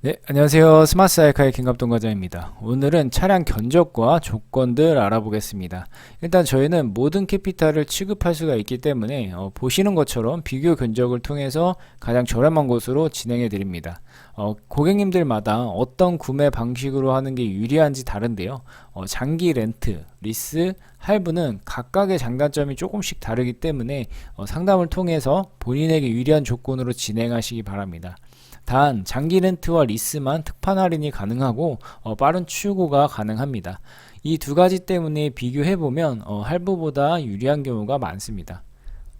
네, 안녕하세요. 스마트 사이카의 김갑동 과장입니다. 오늘은 차량 견적과 조건들 알아보겠습니다. 일단 저희는 모든 캐피탈을 취급할 수가 있기 때문에 어, 보시는 것처럼 비교 견적을 통해서 가장 저렴한 곳으로 진행해 드립니다. 어, 고객님들마다 어떤 구매 방식으로 하는 게 유리한지 다른데요. 어, 장기 렌트, 리스, 할부는 각각의 장단점이 조금씩 다르기 때문에 어, 상담을 통해서 본인에게 유리한 조건으로 진행하시기 바랍니다. 단 장기 렌트와 리스만 특판 할인이 가능하고 어, 빠른 출고가 가능합니다. 이 두 가지 때문에 비교해 보면 어, 할부보다 유리한 경우가 많습니다.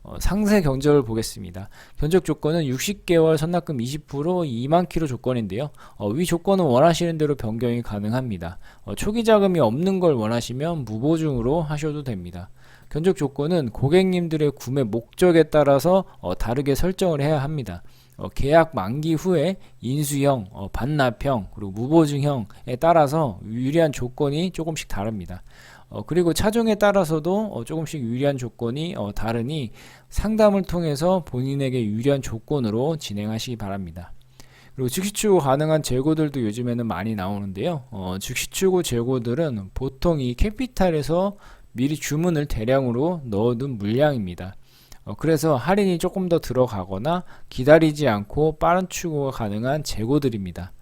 어, 상세 견적을 보겠습니다. 견적 조건은 60개월 선납금 20% 2만 킬로 조건인데요. 어, 위 조건은 원하시는 대로 변경이 가능합니다. 어, 초기 자금이 없는 걸 원하시면 무보증으로 하셔도 됩니다. 견적 조건은 고객님들의 구매 목적에 따라서 어, 다르게 설정을 해야 합니다. 어, 계약 만기 후에 인수형, 어, 반납형, 그리고 무보증형에 따라서 유리한 조건이 조금씩 다릅니다. 어, 그리고 차종에 따라서도 어, 조금씩 유리한 조건이 어, 다르니 상담을 통해서 본인에게 유리한 조건으로 진행하시기 바랍니다. 그리고 즉시 출고 가능한 재고들도 요즘에는 많이 나오는데요. 어, 즉시 출고 재고들은 보통 이 캐피탈에서 미리 주문을 대량으로 넣어둔 물량입니다. 어, 그래서 할인이 조금 더 들어가거나 기다리지 않고 빠른 출고가 가능한 재고들입니다.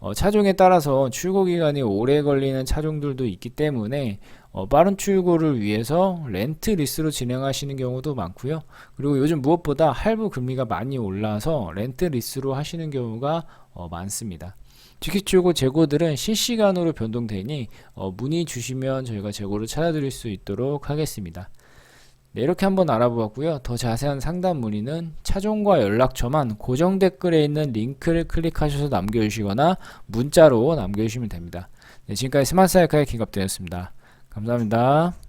어, 차종에 따라서 출고 기간이 오래 걸리는 차종들도 있기 때문에 어, 빠른 출고를 위해서 렌트 리스로 진행하시는 경우도 많고요. 그리고 요즘 무엇보다 할부 금리가 많이 올라서 렌트 리스로 하시는 경우가 어, 많습니다. 직기 출고 재고들은 실시간으로 변동되니 어, 문의 주시면 저희가 재고를 찾아드릴 수 있도록 하겠습니다. 네, 이렇게 한번 알아보았고요. 더 자세한 상담 문의는 차종과 연락처만 고정 댓글에 있는 링크를 클릭하셔서 남겨주시거나 문자로 남겨주시면 됩니다. 네, 지금까지 스마트 사이카의 김갑대였습니다. 감사합니다.